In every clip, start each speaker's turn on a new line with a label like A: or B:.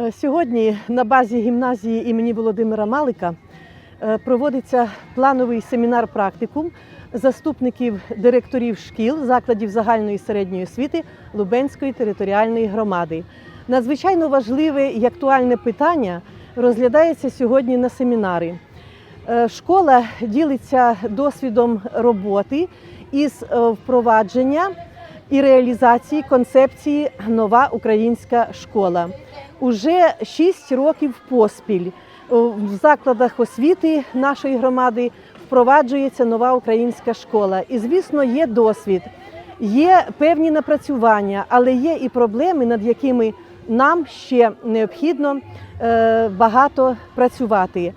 A: Е, Сьогодні на базі гімназії імені Володимира Малика е, проводиться плановий семінар практикум заступників директорів шкіл закладів загальної середньої освіти Лубенської територіальної громади. Надзвичайно важливе і актуальне питання розглядається сьогодні на семінарі. Е, Школа ділиться досвідом роботи із впровадження і реалізації концепції Нова українська школа. Уже 6 років поспіль в закладах освіти нашої громади впроваджується нова українська школа. І, звісно, є досвід, є певні напрацювання, але є і проблеми, над якими нам ще необхідно е, багато працювати.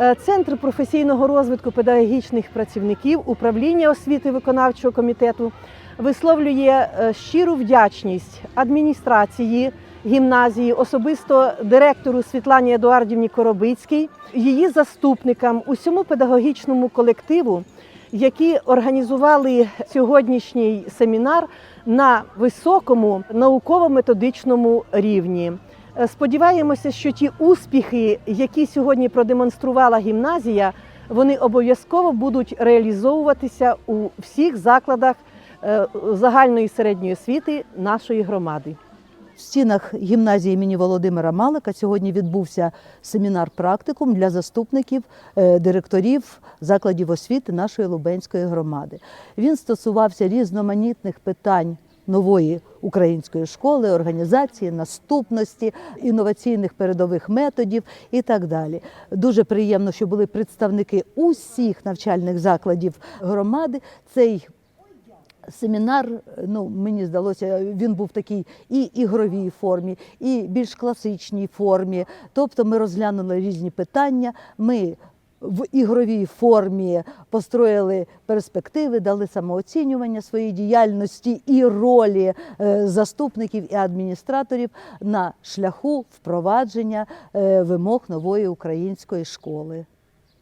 A: Е, Центр професійного розвитку педагогічних працівників управління освіти виконавчого комітету висловлює е, щиру вдячність адміністрації гімназії, особисто директору Світлані Едуардівні Коробицькій, її заступникам, усьому педагогічному колективу, які організували сьогоднішній семінар на високому науково-методичному рівні. Е, Сподіваємося, що ті успіхи, які сьогодні продемонструвала гімназія, вони обов'язково будуть реалізовуватися у всіх закладах е, загальної середньої освіти нашої громади.
B: В стінах гімназії імені Володимира Малика сьогодні відбувся семінар практикум для заступників е, директорів закладів освіти нашої Лубенської громади. Він стосувався різноманітних питань нової української школи, організації, наступності, інноваційних передових методів і так далі. Дуже приємно, що були представники усіх навчальних закладів громади. Цей Семінар, ну мені здалося, він був такий і ігровій формі, і більш класичній формі. Тобто ми розглянули різні питання. Ми в ігровій формі построїли перспективи, дали самооцінювання своєї діяльності і ролі е, заступників і адміністраторів на шляху впровадження е, вимог нової української школи.